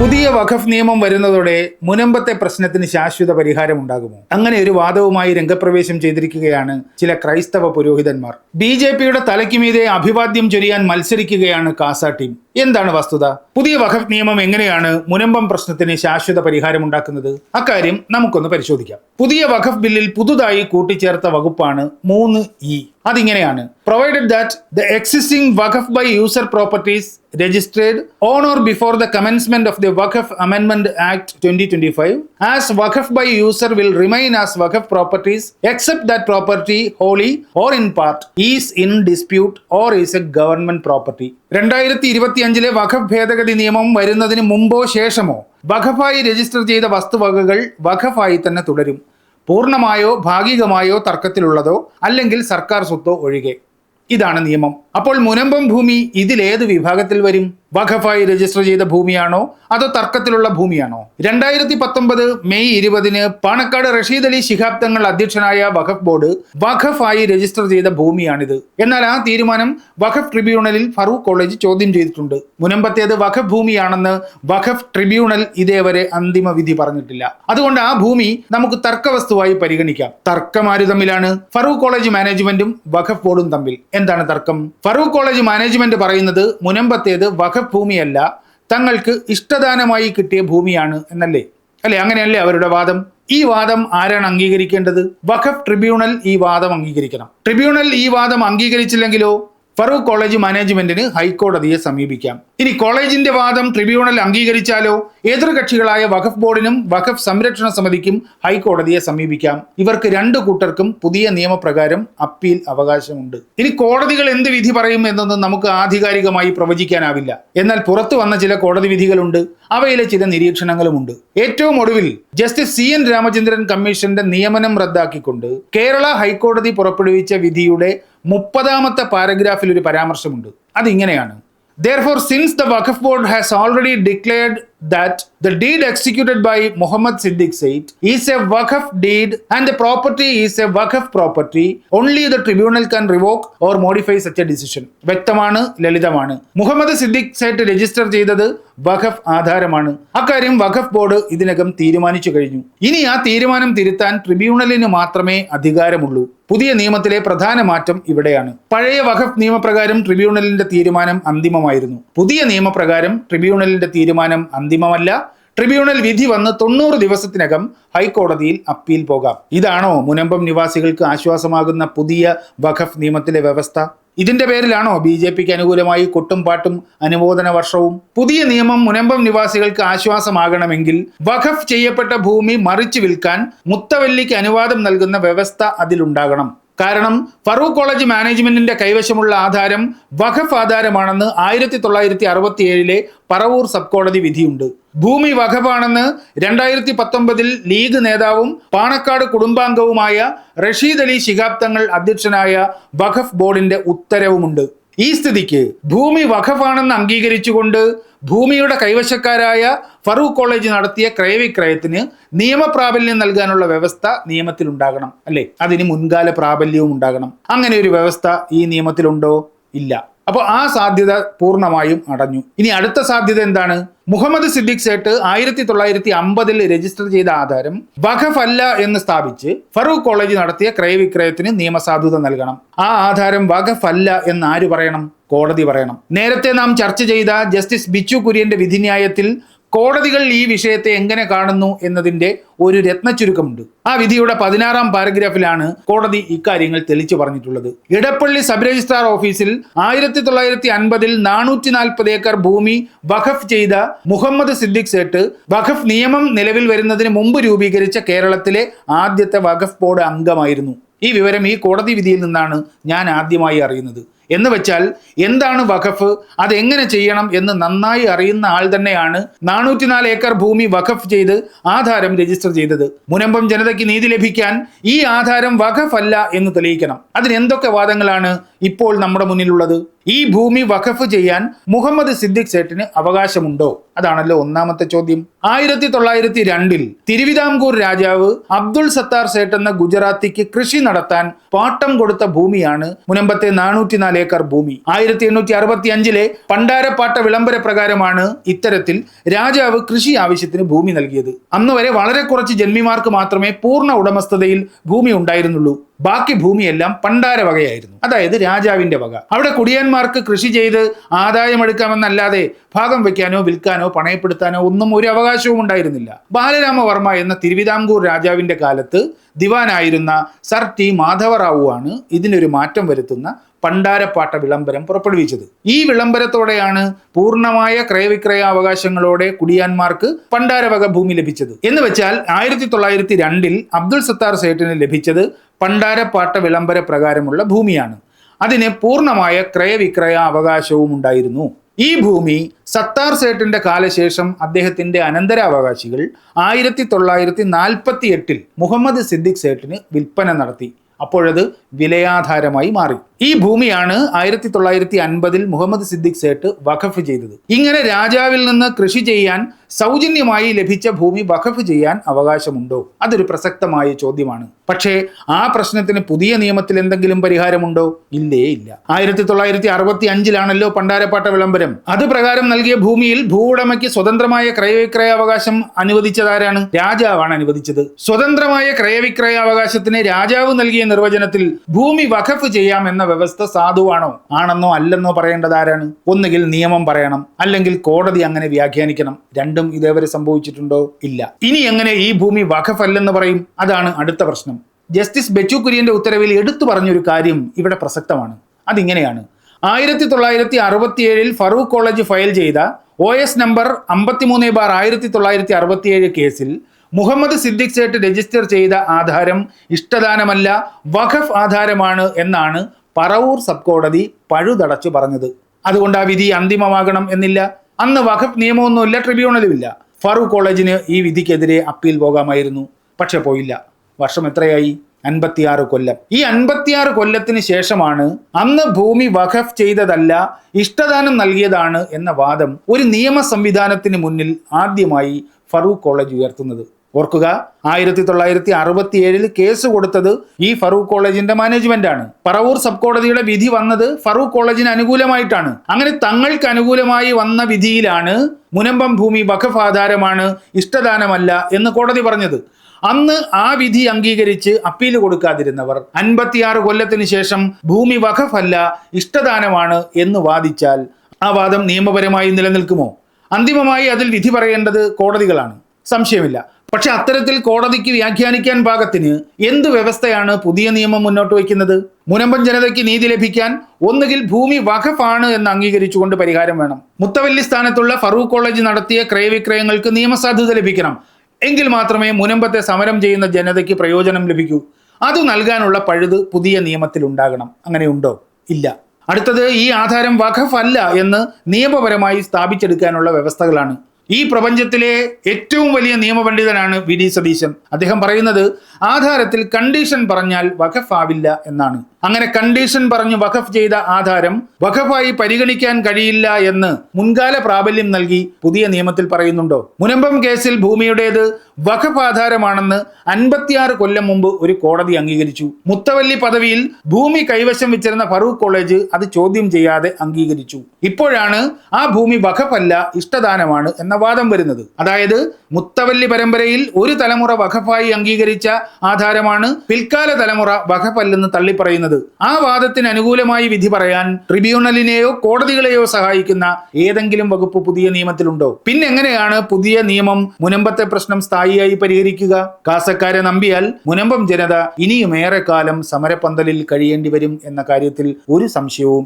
പുതിയ വഖഫ് നിയമം വരുന്നതോടെ മുനമ്പത്തെ പ്രശ്നത്തിന് ശാശ്വത പരിഹാരം ഉണ്ടാകുമോ അങ്ങനെ ഒരു വാദവുമായി രംഗപ്രവേശം ചെയ്തിരിക്കുകയാണ് ചില ക്രൈസ്തവ പുരോഹിതന്മാർ. ബി ജെ പിയുടെ തലയ്ക്കുമീതെ അഭിവാദ്യം ചൊരിയാൻ മത്സരിക്കുകയാണ് കാസ ടീം. എന്താണ് വസ്തുത? പുതിയ വഖഫ് നിയമം എങ്ങനെയാണ് മുനമ്പം പ്രശ്നത്തിന് ശാശ്വത പരിഹാരം ഉണ്ടാക്കുന്നത്? അക്കാര്യം നമുക്കൊന്ന് പരിശോധിക്കാം. പുതിയ വഖഫ് ബില്ലിൽ പുതുതായി കൂട്ടിച്ചേർത്ത വകുപ്പാണ് മൂന്ന് ഇ. അതിങ്ങനെയാണ്. Provided that the existing waqf by user properties registered on or before the commencement of the waqf അമെൻമെന്റ് act twenty twenty five as waqf by user will remain as waqf properties except that property wholly or in part is in dispute or is a government property രണ്ടായിരത്തി ഇരുപത്തി അഞ്ചിലെ വഖഫ് ഭേദഗതി നിയമം വരുന്നതിന് മുമ്പോ ശേഷമോ വഖഫായി register ചെയ്ത വസ്തുവകകൾ വഖഫായി തന്നെ തുടരും. പൂർണമായോ ഭാഗികമായോ തർക്കത്തിലുള്ളതോ അല്ലെങ്കിൽ സർക്കാർ സ്വത്തോ ഒഴികെ. ഇതാണ് നിയമം. അപ്പോൾ മുനമ്പം ഭൂമി ഇതിലേത് വിഭാഗത്തിൽ വരും? വഖഫായി രജിസ്റ്റർ ചെയ്ത ഭൂമിയാണോ? അതോ തർക്കത്തിലുള്ള ഭൂമിയാണോ? രണ്ടായിരത്തി പത്തൊമ്പത് മെയ് ഇരുപതിന് പാണക്കാട് റഷീദ് അലി ശിഹാബ് തങ്ങൾ അധ്യക്ഷനായ വഖഫ് ബോർഡ് വഖഫായി രജിസ്റ്റർ ചെയ്ത ഭൂമിയാണിത്. എന്നാൽ ആ തീരുമാനം വഖഫ് ട്രിബ്യൂണലിൽ ഫറൂഖ് കോളേജ് ചോദ്യം ചെയ്തിട്ടുണ്ട്. മുനമ്പത്തേത് വഖഫ് ഭൂമിയാണെന്ന് വഖഫ് ട്രിബ്യൂണൽ ഇതേവരെ അന്തിമ വിധി പറഞ്ഞിട്ടില്ല. അതുകൊണ്ട് ആ ഭൂമി നമുക്ക് തർക്കവസ്തുവായി പരിഗണിക്കാം. തർക്കമാര് തമ്മിലാണ്. ഫറൂഖ് കോളേജ് മാനേജ്മെന്റും വഖഫ് ബോർഡും തമ്മിൽ. എന്താണ് തർക്കം? ഫറൂഖ് കോളേജ് മാനേജ്മെന്റ് പറയുന്നത് മുനമ്പത്തേത് വഖഫ് ഭൂമിയല്ല തങ്ങൾക്ക് ഇഷ്ടദാനമായി കിട്ടിയ ഭൂമിയാണ് എന്നല്ലേ? അല്ലെ അങ്ങനെയല്ലേ അവരുടെ വാദം? ഈ വാദം ആരാണ് അംഗീകരിക്കേണ്ടത്? വഖഫ് ട്രിബ്യൂണൽ ഈ വാദം അംഗീകരിക്കണം. ട്രിബ്യൂണൽ ഈ വാദം അംഗീകരിച്ചില്ലെങ്കിലോ? ഫറൂഖ് കോളേജ് മാനേജ്മെന്റിന് ഹൈക്കോടതിയെ സമീപിക്കാം. ഇനി കോളേജിന്റെ വാദം ട്രിബ്യൂണൽ അംഗീകരിച്ചാലോ? എതിർകക്ഷികളായ വഖഫ് ബോർഡിനും വഖഫ് സംരക്ഷണ സമിതിക്കും ഹൈക്കോടതിയെ സമീപിക്കാം. ഇവർക്ക് രണ്ടു കൂട്ടർക്കും പുതിയ നിയമപ്രകാരം അപ്പീൽ അവകാശമുണ്ട്. ഇനി കോടതികൾ എന്ത് വിധി പറയും എന്നൊന്നും നമുക്ക് ആധികാരികമായി പ്രവചിക്കാനാവില്ല. എന്നാൽ പുറത്തു വന്ന ചില കോടതി വിധികളുണ്ട്. അവയിലെ ചില നിരീക്ഷണങ്ങളുമുണ്ട്. ഏറ്റവും ഒടുവിൽ ജസ്റ്റിസ് സി എൻ രാമചന്ദ്രൻ കമ്മീഷന്റെ നിയമനം റദ്ദാക്കിക്കൊണ്ട് കേരള ഹൈക്കോടതി പുറപ്പെടുവിച്ച വിധിയുടെ മുപ്പതാമത്തെ പാരഗ്രാഫിൽ ഒരു പരാമർശമുണ്ട് അതിങ്ങനെയാണ് Therefore, since the Waqf Board has already declared that the deed executed by Muhammad Siddiq Said is a Waqf deed and the property is a Waqf property, only the tribunal can revoke or modify such a decision. വ്യക്തമാണ് ലളിതമാണ്. Muhammad Siddique site register ചെയ്തത് വഖഫ് ആധാരമാണ്. അക്കാര്യം വഖഫ് board ഇതിനകം തീരുമാനിച്ചു കഴിഞ്ഞു. ഇനി ആ തീരുമാനം തിരുത്താൻ ട്രിബ്യൂണലിന് മാത്രമേ അധികാരമുള്ളൂ. പുതിയ നിയമത്തിലെ പ്രധാന മാറ്റം ഇവിടെയാണ്. പഴയ വഖഫ് നിയമപ്രകാരം ട്രിബ്യൂണലിന്റെ തീരുമാനം അന്തിമമായിരുന്നു. പുതിയ നിയമപ്രകാരം ട്രിബ്യൂണലിന്റെ തീരുമാനം അന്തിമമല്ല. ട്രിബ്യൂണൽ വിധി വന്ന് തൊണ്ണൂറ് ദിവസത്തിനകം ഹൈക്കോടതിയിൽ അപ്പീൽ പോകാം. ഇതാണോ മുനമ്പം നിവാസികൾക്ക് ആശ്വാസമാകുന്ന പുതിയ വഖഫ് നിയമത്തിലെ വ്യവസ്ഥ? ഇതിന്റെ പേരിലാണോ ബി ജെ പിക്ക് അനുകൂലമായി കൊട്ടും പാട്ടും അനുമോദന വർഷവും? പുതിയ നിയമം മുനമ്പം നിവാസികൾക്ക് ആശ്വാസമാകണമെങ്കിൽ വഖഫ് ചെയ്യപ്പെട്ട ഭൂമി മറിച്ചു വിൽക്കാൻ മുത്തവല്ലിക്ക് അനുവാദം നൽകുന്ന വ്യവസ്ഥ അതിലുണ്ടാകണം. കാരണം ഫറൂഖ് കോളേജ് മാനേജ്മെന്റിന്റെ കൈവശമുള്ള ആധാരം വഖഫ് ആധാരമാണെന്ന് ആയിരത്തി തൊള്ളായിരത്തി അറുപത്തി ഏഴിലെ പറവൂർ സബ് കോടതി വിധിയുണ്ട്. ഭൂമി വഖഫാണെന്ന് രണ്ടായിരത്തി പത്തൊമ്പതിൽ ലീഗ് നേതാവും പാണക്കാട് കുടുംബാംഗവുമായ റഷീദ് അലി ശിഹാബ് തങ്ങൾ അധ്യക്ഷനായ വഖഫ് ബോർഡിന്റെ ഉത്തരവുമുണ്ട്. ഈ സ്ഥിതിക്ക് ഭൂമി വഖഫാണെന്ന് അംഗീകരിച്ചുകൊണ്ട് ഭൂമിയുടെ കൈവശക്കാരായ ഫറൂഖ് കോളേജ് നടത്തിയ ക്രയവിക്രയത്തിന് നിയമപ്രാബല്യം നൽകാനുള്ള വ്യവസ്ഥ നിയമത്തിലുണ്ടാകണം അല്ലേ? അതിന് മുൻകാല പ്രാബല്യവും ഉണ്ടാകണം. അങ്ങനെ ഒരു വ്യവസ്ഥ ഈ നിയമത്തിലുണ്ടോ? ഇല്ല. അപ്പോൾ ആ സാധ്യത പൂർണമായും അടഞ്ഞു. ഇനി അടുത്ത സാധ്യത എന്താണ്? മുഹമ്മദ് സിദ്ദിഖ് സേട്ട് ആയിരത്തി തൊള്ളായിരത്തി അമ്പതിൽ രജിസ്റ്റർ ചെയ്ത ആധാരം വഖഫ് അല്ല എന്ന് സ്ഥാപിച്ച് ഫറൂഖ് കോളേജ് നടത്തിയ ക്രയവിക്രയത്തിന് നിയമസാധുത നൽകണം. ആ ആധാരം വഖഫ് അല്ല എന്ന് ആര് പറയണം? കോടതി പറയണം. നേരത്തെ നാം ചർച്ച ചെയ്ത ജസ്റ്റിസ് ബിച്ചു കുര്യന്റെ വിധിന്യായത്തിൽ കോടതികൾ ഈ വിഷയത്തെ എങ്ങനെ കാണുന്നു എന്നതിന്റെ ഒരു രത്നച്ചുരുക്കമുണ്ട്. ആ വിധിയുടെ പതിനാറാം പാരഗ്രാഫിലാണ് കോടതി ഇക്കാര്യങ്ങൾ തെളിച്ചു പറഞ്ഞിട്ടുള്ളത്. ഇടപ്പള്ളി സബ് രജിസ്ട്രാർ ഓഫീസിൽ ആയിരത്തി തൊള്ളായിരത്തി അൻപതിൽ നാനൂറ്റി നാൽപ്പത് ഏക്കർ ഭൂമി വഖഫ് ചെയ്ത മുഹമ്മദ് സിദ്ദിഖ് സേട്ട് വഖഫ് നിയമം നിലവിൽ വരുന്നതിന് മുമ്പ് രൂപീകരിച്ച കേരളത്തിലെ ആദ്യത്തെ വഖഫ് ബോർഡ് അംഗമായിരുന്നു. ഈ വിവരം ഈ കോടതി വിധിയിൽ നിന്നാണ് ഞാൻ ആദ്യമായി അറിയുന്നത്. എന്ന് വെച്ചാൽ എന്താണ് വഖഫ്? അതെങ്ങനെ ചെയ്യണം എന്ന് നന്നായി അറിയുന്ന ആൾ തന്നെയാണ് നാനൂറ്റിനാല് ഏക്കർ ഭൂമി വഖഫ് ചെയ്ത് ആധാരം രജിസ്റ്റർ ചെയ്തത്. മുനമ്പം ജനതയ്ക്ക് നീതി ലഭിക്കാൻ ഈ ആധാരം വഖഫ് അല്ല എന്ന് തെളിയിക്കണം. അതിന് എന്തൊക്കെ വാദങ്ങളാണ് ഇപ്പോൾ നമ്മുടെ മുന്നിലുള്ളത്? ഈ ഭൂമി വഖഫ് ചെയ്യാൻ മുഹമ്മദ് സിദ്ദിഖ് സേട്ടിന് അവകാശമുണ്ടോ? അതാണല്ലോ ഒന്നാമത്തെ ചോദ്യം. ആയിരത്തി തൊള്ളായിരത്തി രണ്ടിൽ തിരുവിതാംകൂർ രാജാവ് അബ്ദുൾ സത്താർ സേട്ട് എന്ന ഗുജറാത്തിക്ക് കൃഷി നടത്താൻ പാട്ടം കൊടുത്ത ഭൂമിയാണ് മുനമ്പത്തെ നാനൂറ്റിനാല് ഏക്കർ ഭൂമി. ആയിരത്തി എണ്ണൂറ്റി അറുപത്തി അഞ്ചിലെ പണ്ടാരപ്പാട്ട വിളംബര പ്രകാരമാണ് ഇത്തരത്തിൽ രാജാവ് കൃഷി ആവശ്യത്തിന് ഭൂമി നൽകിയത്. അന്ന് വരെ വളരെ കുറച്ച് ജന്മിമാർക്ക് മാത്രമേ പൂർണ ഉടമസ്ഥതയിൽ ഭൂമി ഉണ്ടായിരുന്നുള്ളൂ. ബാക്കി ഭൂമിയെല്ലാം പണ്ടാര വകയായിരുന്നു. അതായത് രാജാവിന്റെ വക. അവിടെ കുടിയന്മാർക്ക് കൃഷി ചെയ്ത് ആദായമെടുക്കാമെന്നല്ലാതെ ഭാഗം വെക്കാനോ വിൽക്കാനോ പണയപ്പെടുത്താനോ ഒന്നും ഒരു അവകാശവും ഉണ്ടായിരുന്നില്ല. ബാലരാമവർമ്മ എന്ന തിരുവിതാംകൂർ രാജാവിന്റെ കാലത്ത് ദിവാനായിരുന്ന സർ ടി മാധവറാവു ആണ് ഇതിനൊരു മാറ്റം വരുത്തുന്ന പണ്ടാരപ്പാട്ട വിളംബരം പുറപ്പെടുവിച്ചത്. ഈ വിളംബരത്തോടെയാണ് പൂർണമായ ക്രയവിക്രയ അവകാശങ്ങളോടെ കുടിയാന്മാർക്ക് പണ്ടാരവക ഭൂമി ലഭിച്ചത്. എന്ന് വെച്ചാൽ ആയിരത്തി തൊള്ളായിരത്തി രണ്ടിൽ അബ്ദുൾ സത്താർ സേട്ടിന് ലഭിച്ചത് പണ്ടാരപ്പാട്ട വിളംബര പ്രകാരമുള്ള ഭൂമിയാണ്. അതിന് പൂർണമായ ക്രയവിക്രയ അവകാശവും ഉണ്ടായിരുന്നു ഈ ഭൂമി സത്താർ സേട്ടിന്റെ കാലശേഷം അദ്ദേഹത്തിന്റെ അനന്തരാവകാശികൾ ആയിരത്തി തൊള്ളായിരത്തി നാൽപ്പത്തി എട്ടിൽ മുഹമ്മദ് സിദ്ദിഖ് സേട്ടിന് വിൽപ്പന നടത്തി. അപ്പോഴത് വിലയാധാരമായി മാറി. ഈ ഭൂമിയാണ് ആയിരത്തി തൊള്ളായിരത്തി അൻപതിൽ മുഹമ്മദ് സിദ്ദിഖ് സേട്ട് വഖഫ് ചെയ്തത്. ഇങ്ങനെ രാജാവിൽ നിന്ന് കൃഷി ചെയ്യാൻ സൗജന്യമായി ലഭിച്ച ഭൂമി വഖഫ് ചെയ്യാൻ അവകാശമുണ്ടോ? അതൊരു പ്രസക്തമായ ചോദ്യമാണ്. പക്ഷേ ആ പ്രശ്നത്തിന് പുതിയ നിയമത്തിൽ എന്തെങ്കിലും പരിഹാരമുണ്ടോ? ഇല്ലേ ഇല്ല. ആയിരത്തി തൊള്ളായിരത്തി അറുപത്തി അഞ്ചിലാണല്ലോ പണ്ടാരപ്പാട്ട വിളംബരം. അത് പ്രകാരം നൽകിയ ഭൂമിയിൽ ഭൂവുടമയ്ക്ക് സ്വതന്ത്രമായ ക്രയവിക്രയ അവകാശം അനുവദിച്ചതാരാണ്? രാജാവാണ് അനുവദിച്ചത്. സ്വതന്ത്രമായ ക്രയവിക്രയ അവകാശത്തിന് രാജാവ് നൽകിയ നിർവചനത്തിൽ ഭൂമി വഖഫ് ചെയ്യാം എന്ന വ്യവസ്ഥ സാധുവാണോ? ആണെന്നോ അല്ലെന്നോ പറയേണ്ടതാരാണ്? ഒന്നുകിൽ നിയമം പറയണം. അല്ലെങ്കിൽ കോടതി അങ്ങനെ വ്യാഖ്യാനിക്കണം. രണ്ടും ഇതേവരെ സംഭവിച്ചിട്ടുണ്ടോ? ഇല്ല. ഇനി എങ്ങനെ ഈ ഭൂമി വഖഫല്ലെന്ന് പറയും? അതാണ് അടുത്ത പ്രശ്നം. ജസ്റ്റിസ് ബെച്ചു കുര്യന്റെ ഉത്തരവിൽ എടുത്തു പറഞ്ഞൊരു കാര്യം ഇവിടെ പ്രസക്തമാണ്. അതിങ്ങനെയാണ്. ആയിരത്തി തൊള്ളായിരത്തി അറുപത്തിയേഴിൽ ഫറൂഖ് കോളേജ് ഫയൽ ചെയ്ത ഒ എസ് നമ്പർ അമ്പത്തിമൂന്ന് ബാർ ആയിരത്തി തൊള്ളായിരത്തി അറുപത്തിയേഴ് കേസിൽ മുഹമ്മദ് സിദ്ദിഖ് സേട്ട് രജിസ്റ്റർ ചെയ്ത ആധാരം ഇഷ്ടദാനമല്ല വഖഫ് ആധാരമാണ് എന്നാണ് പറവൂർ സബ് കോടതി പഴുതടച്ചു പറഞ്ഞത്. അതുകൊണ്ട് ആ വിധി അന്തിമമാകണം എന്നില്ല. അന്ന് വഖഫ് നിയമമൊന്നുമില്ല ട്രിബ്യൂണലുമില്ല ഫറൂഖ് കോളേജിന് ഈ വിധിക്കെതിരെ അപ്പീൽ പോകാമായിരുന്നു പക്ഷെ പോയില്ല. വർഷം എത്രയായി? അൻപത്തിയാറ് കൊല്ലം. ഈ അൻപത്തിയാറ് കൊല്ലത്തിന് ശേഷമാണ് അന്ന് ഭൂമി വഖഫ് ചെയ്തതല്ല ഇഷ്ടദാനം നൽകിയതാണ് എന്ന വാദം ഒരു നിയമ സംവിധാനത്തിന് മുന്നിൽ ആദ്യമായി ഫറൂഖ് കോളേജ് ഉയർത്തുന്നത്. ഓർക്കുക ആയിരത്തി തൊള്ളായിരത്തി അറുപത്തി ഏഴിൽ കേസ് കൊടുത്തത് ഈ ഫറൂഖ് കോളേജിന്റെ മാനേജ്മെന്റ് ആണ്. പറവൂർ സബ് കോടതിയുടെ വിധി വന്നത് ഫറൂഖ് കോളേജിന് അനുകൂലമായിട്ടാണ്. അങ്ങനെ തങ്ങൾക്ക് അനുകൂലമായി വന്ന വിധിയിലാണ് മുനമ്പം ഭൂമി വഖഫ് ആധാരമാണ് ഇഷ്ടദാനമല്ല എന്ന് കോടതി പറഞ്ഞത്. അന്ന് ആ വിധി അംഗീകരിച്ച് അപ്പീൽ കൊടുക്കാതിരുന്നവർ അൻപത്തിയാറ് കൊല്ലത്തിന് ശേഷം ഭൂമി വഖഫ് അല്ല ഇഷ്ടദാനമാണ് എന്ന് വാദിച്ചാൽ ആ വാദം നിയമപരമായി നിലനിൽക്കുമോ? അന്തിമമായി അതിൽ വിധി പറയേണ്ടത് കോടതികളാണ്. സംശയമില്ല. പക്ഷെ അത്തരത്തിൽ കോടതിക്ക് വ്യാഖ്യാനിക്കാൻ പാകത്തിന് എന്ത് വ്യവസ്ഥയാണ് പുതിയ നിയമം മുന്നോട്ട് വയ്ക്കുന്നത്? മുനമ്പൻ ജനതയ്ക്ക് നീതി ലഭിക്കാൻ ഒന്നുകിൽ ഭൂമി വഖഫാണ് എന്ന് അംഗീകരിച്ചുകൊണ്ട് പരിഹാരം വേണം. മുത്തവല്ലി സ്ഥാനത്തുള്ള ഫറൂഖ് കോളേജ് നടത്തിയ ക്രയവിക്രയങ്ങൾക്ക് നിയമസാധുത ലഭിക്കണം. എങ്കിൽ മാത്രമേ മുനമ്പത്തെ സമരം ചെയ്യുന്ന ജനതയ്ക്ക് പ്രയോജനം ലഭിക്കൂ. അത് നൽകാനുള്ള പഴുത് പുതിയ നിയമത്തിൽ ഉണ്ടാകണം. അങ്ങനെയുണ്ടോ ഇല്ല. അടുത്തത് ഈ ആധാരം വഖഫ് അല്ല എന്ന് നിയമപരമായി സ്ഥാപിച്ചെടുക്കാനുള്ള വ്യവസ്ഥകളാണ്. ഈ പ്രപഞ്ചത്തിലെ ഏറ്റവും വലിയ നിയമപണ്ഡിതനാണ് വി ഡി സതീശൻ. അദ്ദേഹം പറയുന്നത് ആധാരത്തിൽ കണ്ടീഷൻ പറഞ്ഞാൽ വഖഫ് ആവില്ല എന്നാണ്. അങ്ങനെ കണ്ടീഷൻ പറഞ്ഞ് വഖഫ് ചെയ്ത ആധാരം വഖഫായി പരിഗണിക്കാൻ കഴിയില്ല എന്ന് മുൻകാല പ്രാബല്യം നൽകി പുതിയ നിയമത്തിൽ പറയുന്നുണ്ടോ? മുനമ്പം കേസിൽ ഭൂമിയുടേത് വഖഫ് ആധാരമാണെന്ന് അൻപത്തിയാറ് കൊല്ലം മുമ്പ് ഒരു കോടതി അംഗീകരിച്ചു. മുത്തവല്ലി പദവിയിൽ ഭൂമി കൈവശം വെച്ചിരുന്ന ഫറൂഖ് കോളേജ് അത് ചോദ്യം ചെയ്യാതെ അംഗീകരിച്ചു. ഇപ്പോഴാണ് ആ ഭൂമി വഖഫല്ല ഇഷ്ടദാനമാണ് എന്ന വാദം വരുന്നത്. അതായത് മുത്തവല്ലി പരമ്പരയിൽ ഒരു തലമുറ വഖഫായി അംഗീകരിച്ച ആധാരമാണ് പിൽക്കാല തലമുറ വഖഫല്ലെന്ന് തള്ളിപ്പറയുന്നത്. ആ വാദത്തിന് അനുകൂലമായി വിധി പറയാൻ ട്രിബ്യൂണലിനെയോ കോടതികളെയോ സഹായിക്കുന്ന ഏതെങ്കിലും വകുപ്പ് പുതിയ നിയമത്തിലുണ്ടോ? പിന്നെ എങ്ങനെയാണ് പുതിയ നിയമം മുനമ്പത്തെ പ്രശ്നം സ്ഥായിയായി പരിഹരിക്കുക? കാസക്കാരെ നമ്പിയാൽ മുനമ്പം ജനത ഇനിയും ഏറെക്കാലം സമരപ്പന്തലിൽ കഴിയേണ്ടി വരും എന്ന കാര്യത്തിൽ ഒരു സംശയവും